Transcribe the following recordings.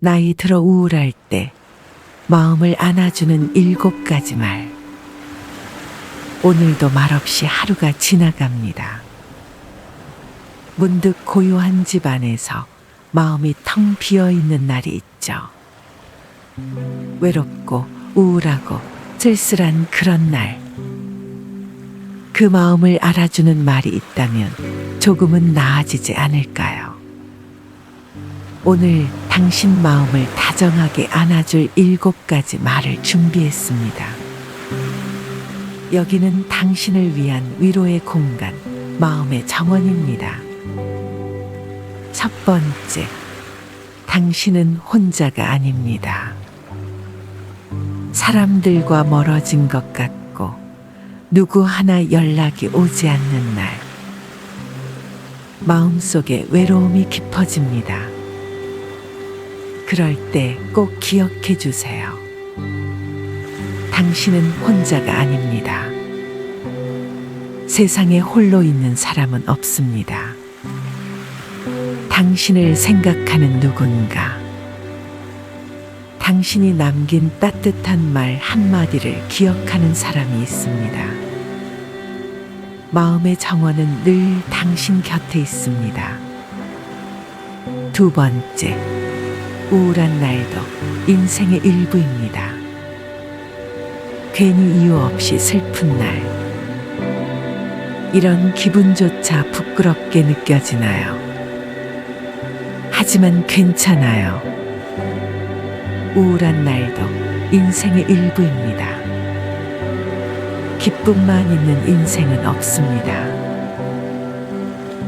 나이 들어 우울할 때 마음을 안아주는 일곱 가지 말. 오늘도 말없이 하루가 지나갑니다. 문득 고요한 집 안에서 마음이 텅 비어 있는 날이 있죠. 외롭고 우울하고 쓸쓸한 그런 날. 그 마음을 알아주는 말이 있다면 조금은 나아지지 않을까요? 오늘 당신 마음을 다정하게 안아줄 일곱 가지 말을 준비했습니다. 여기는 당신을 위한 위로의 공간, 마음의 정원입니다. 첫 번째, 당신은 혼자가 아닙니다. 사람들과 멀어진 것 같고, 누구 하나 연락이 오지 않는 날, 마음속에 외로움이 깊어집니다. 그럴 때 꼭 기억해 주세요. 당신은 혼자가 아닙니다. 세상에 홀로 있는 사람은 없습니다. 당신을 생각하는 누군가, 당신이 남긴 따뜻한 말 한마디를 기억하는 사람이 있습니다. 마음의 정원은 늘 당신 곁에 있습니다. 두 번째, 우울한 날도 인생의 일부입니다. 괜히 이유 없이 슬픈 날. 이런 기분조차 부끄럽게 느껴지나요? 하지만 괜찮아요. 우울한 날도 인생의 일부입니다. 기쁨만 있는 인생은 없습니다.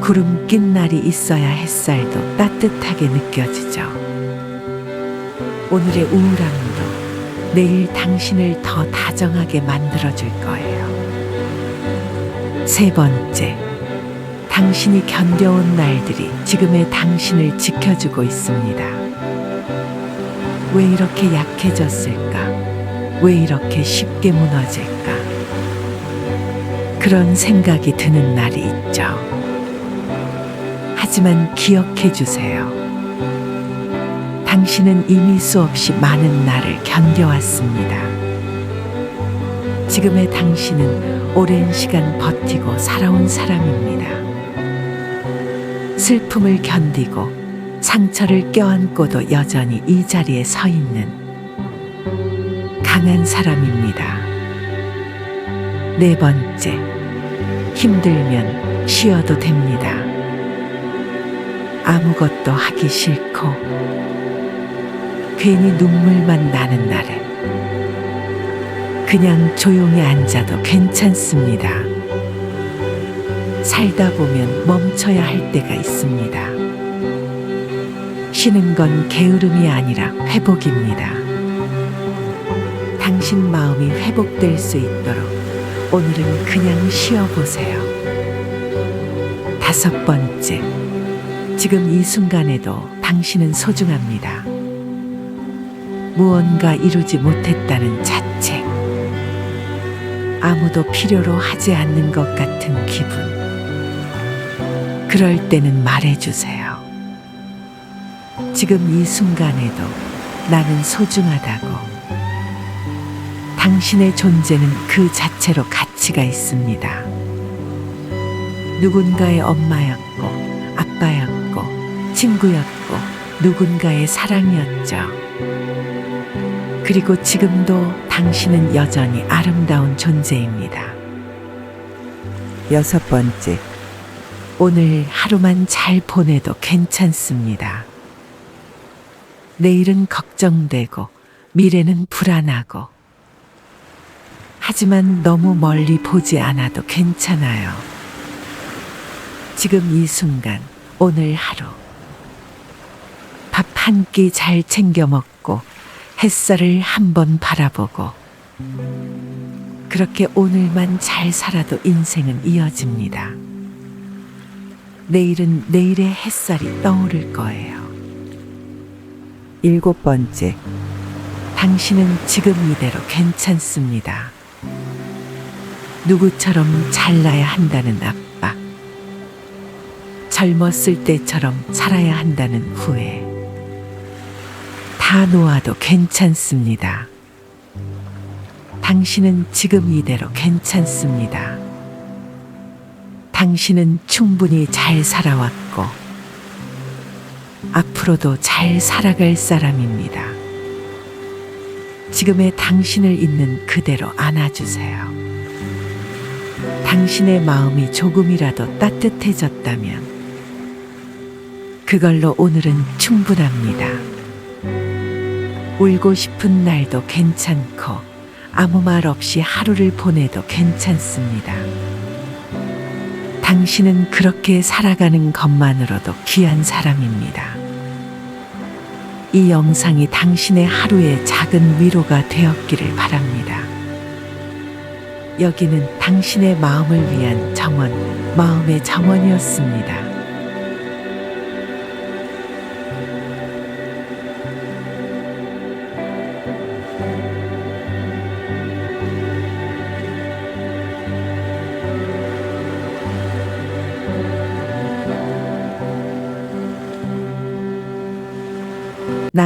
구름 낀 날이 있어야 햇살도 따뜻하게 느껴지죠. 오늘의 우울함도 내일 당신을 더 다정하게 만들어줄 거예요. 세 번째, 당신이 견뎌온 날들이 지금의 당신을 지켜주고 있습니다. 왜 이렇게 약해졌을까? 왜 이렇게 쉽게 무너질까? 그런 생각이 드는 날이 있죠. 하지만 기억해 주세요. 당신은 이미 수없이 많은 날을 견뎌왔습니다. 지금의 당신은 오랜 시간 버티고 살아온 사람입니다. 슬픔을 견디고 상처를 껴안고도 여전히 이 자리에 서 있는 강한 사람입니다. 네 번째, 힘들면 쉬어도 됩니다. 아무것도 하기 싫고, 괜히 눈물만 나는 날엔 그냥 조용히 앉아도 괜찮습니다. 살다 보면 멈춰야 할 때가 있습니다. 쉬는 건 게으름이 아니라 회복입니다. 당신 마음이 회복될 수 있도록 오늘은 그냥 쉬어보세요. 다섯 번째, 지금 이 순간에도 당신은 소중합니다. 무언가 이루지 못했다는 자책, 아무도 필요로 하지 않는 것 같은 기분. 그럴 때는 말해주세요. 지금 이 순간에도 나는 소중하다고. 당신의 존재는 그 자체로 가치가 있습니다. 누군가의 엄마였고, 아빠였고, 친구였고, 누군가의 사랑이었죠. 그리고 지금도 당신은 여전히 아름다운 존재입니다. 여섯 번째, 오늘 하루만 잘 보내도 괜찮습니다. 내일은 걱정되고 미래는 불안하고 하지만 너무 멀리 보지 않아도 괜찮아요. 지금 이 순간, 오늘 하루. 밥 한 끼 잘 챙겨 먹고 햇살을 한번 바라보고 그렇게 오늘만 잘 살아도 인생은 이어집니다. 내일은 내일의 햇살이 떠오를 거예요. 일곱 번째, 당신은 지금 이대로 괜찮습니다. 누구처럼 잘나야 한다는 압박, 젊었을 때처럼 살아야 한다는 후회, 다 놓아도 괜찮습니다. 당신은 지금 이대로 괜찮습니다. 당신은 충분히 잘 살아왔고, 앞으로도 잘 살아갈 사람입니다. 지금의 당신을 있는 그대로 안아주세요. 당신의 마음이 조금이라도 따뜻해졌다면, 그걸로 오늘은 충분합니다. 울고 싶은 날도 괜찮고, 아무 말 없이 하루를 보내도 괜찮습니다. 당신은 그렇게 살아가는 것만으로도 귀한 사람입니다. 이 영상이 당신의 하루의 작은 위로가 되었기를 바랍니다. 여기는 당신의 마음을 위한 정원, 마음의 정원이었습니다.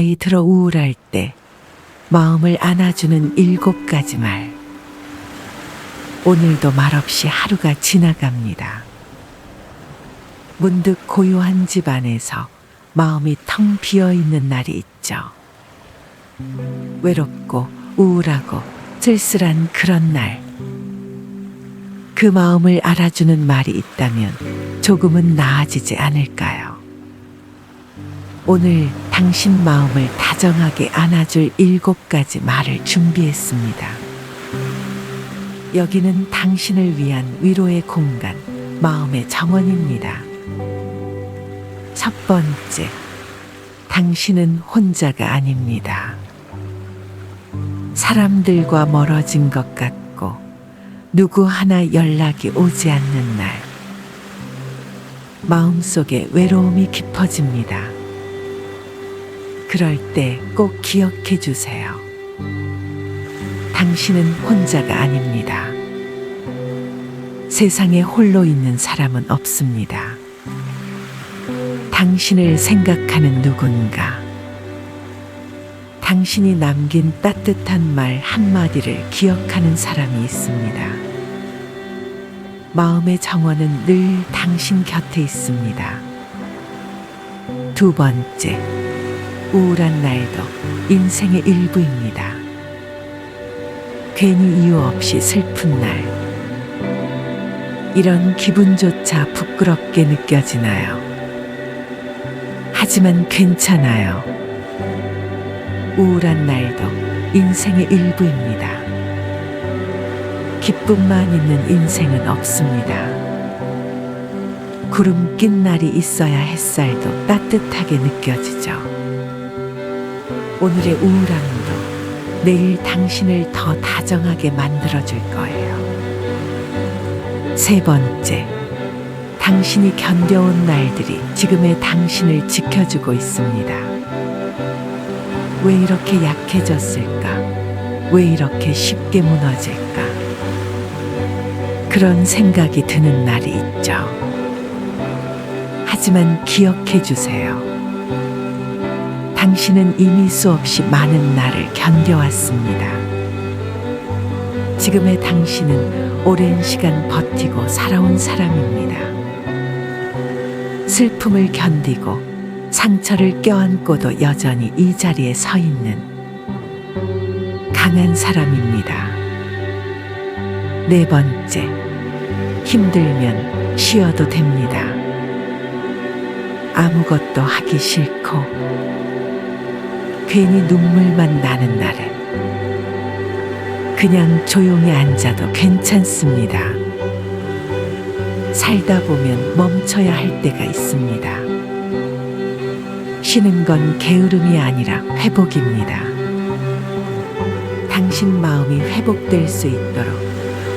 나이 들어 우울할 때 마음을 안아주는 일곱 가지 말. 오늘도 말없이 하루가 지나갑니다. 문득 고요한 집 안에서 마음이 텅 비어 있는 날이 있죠. 외롭고 우울하고 쓸쓸한 그런 날. 그 마음을 알아주는 말이 있다면 조금은 나아지지 않을까요? 오늘 당신 마음을 다정하게 안아줄 일곱 가지 말을 준비했습니다. 여기는 당신을 위한 위로의 공간, 마음의 정원입니다. 첫 번째, 당신은 혼자가 아닙니다. 사람들과 멀어진 것 같고, 누구 하나 연락이 오지 않는 날, 마음속에 외로움이 깊어집니다. 그럴 때 꼭 기억해 주세요. 당신은 혼자가 아닙니다. 세상에 홀로 있는 사람은 없습니다. 당신을 생각하는 누군가, 당신이 남긴 따뜻한 말 한마디를 기억하는 사람이 있습니다. 마음의 정원은 늘 당신 곁에 있습니다. 두 번째, 우울한 날도 인생의 일부입니다. 괜히 이유 없이 슬픈 날. 이런 기분조차 부끄럽게 느껴지나요? 하지만 괜찮아요. 우울한 날도 인생의 일부입니다. 기쁨만 있는 인생은 없습니다. 구름 낀 날이 있어야 햇살도 따뜻하게 느껴지죠. 오늘의 우울함도 내일 당신을 더 다정하게 만들어줄 거예요. 세 번째, 당신이 견뎌온 날들이 지금의 당신을 지켜주고 있습니다. 왜 이렇게 약해졌을까? 왜 이렇게 쉽게 무너질까? 그런 생각이 드는 날이 있죠. 하지만 기억해 주세요. 당신은 이미 수없이 많은 날을 견뎌왔습니다. 지금의 당신은 오랜 시간 버티고 살아온 사람입니다. 슬픔을 견디고 상처를 껴안고도 여전히 이 자리에 서 있는 강한 사람입니다. 네 번째, 힘들면 쉬어도 됩니다. 아무것도 하기 싫고, 괜히 눈물만 나는 날은 그냥 조용히 앉아도 괜찮습니다. 살다 보면 멈춰야 할 때가 있습니다. 쉬는 건 게으름이 아니라 회복입니다. 당신 마음이 회복될 수 있도록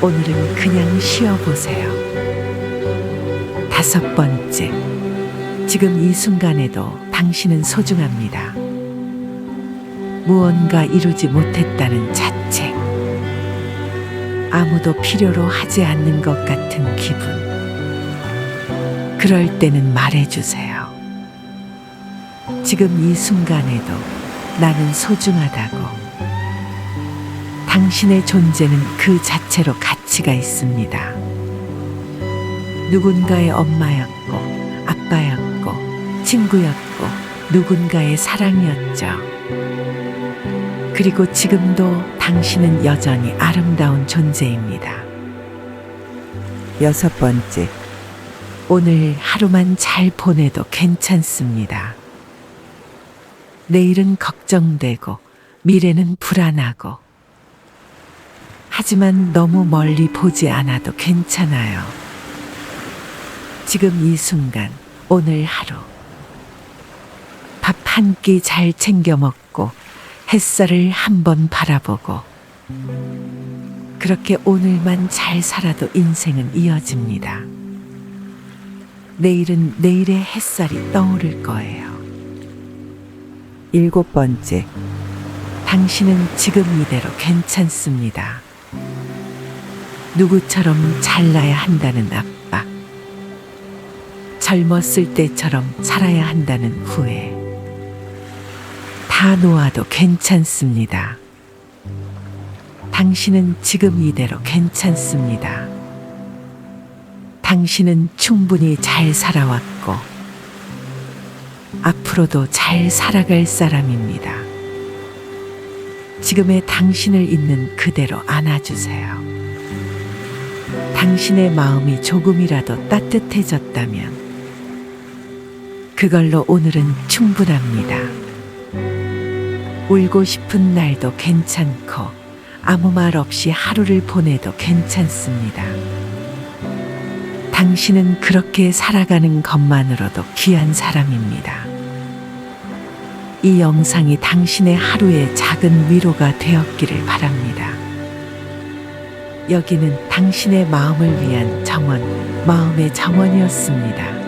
오늘은 그냥 쉬어보세요. 다섯 번째, 지금 이 순간에도 당신은 소중합니다. 무언가 이루지 못했다는 자책, 아무도 필요로 하지 않는 것 같은 기분. 그럴 때는 말해주세요. 지금 이 순간에도 나는 소중하다고. 당신의 존재는 그 자체로 가치가 있습니다. 누군가의 엄마였고, 아빠였고, 친구였고, 누군가의 사랑이었죠. 그리고 지금도 당신은 여전히 아름다운 존재입니다. 여섯 번째. 오늘 하루만 잘 보내도 괜찮습니다. 내일은 걱정되고 미래는 불안하고 하지만 너무 멀리 보지 않아도 괜찮아요. 지금 이 순간, 오늘 하루. 밥 한 끼 잘 챙겨 먹고 햇살을 한번 바라보고 그렇게 오늘만 잘 살아도 인생은 이어집니다. 내일은 내일의 햇살이 떠오를 거예요. 일곱 번째. 당신은 지금 이대로 괜찮습니다. 누구처럼 잘나야 한다는 압박. 젊었을 때처럼 살아야 한다는 후회. 다 놓아도 괜찮습니다. 당신은 지금 이대로 괜찮습니다. 당신은 충분히 잘 살아왔고, 앞으로도 잘 살아갈 사람입니다. 지금의 당신을 있는 그대로 안아주세요. 당신의 마음이 조금이라도 따뜻해졌다면, 그걸로 오늘은 충분합니다. 울고 싶은 날도 괜찮고, 아무 말 없이 하루를 보내도 괜찮습니다. 당신은 그렇게 살아가는 것만으로도 귀한 사람입니다. 이 영상이 당신의 하루의 작은 위로가 되었기를 바랍니다. 여기는 당신의 마음을 위한 정원, 마음의 정원이었습니다.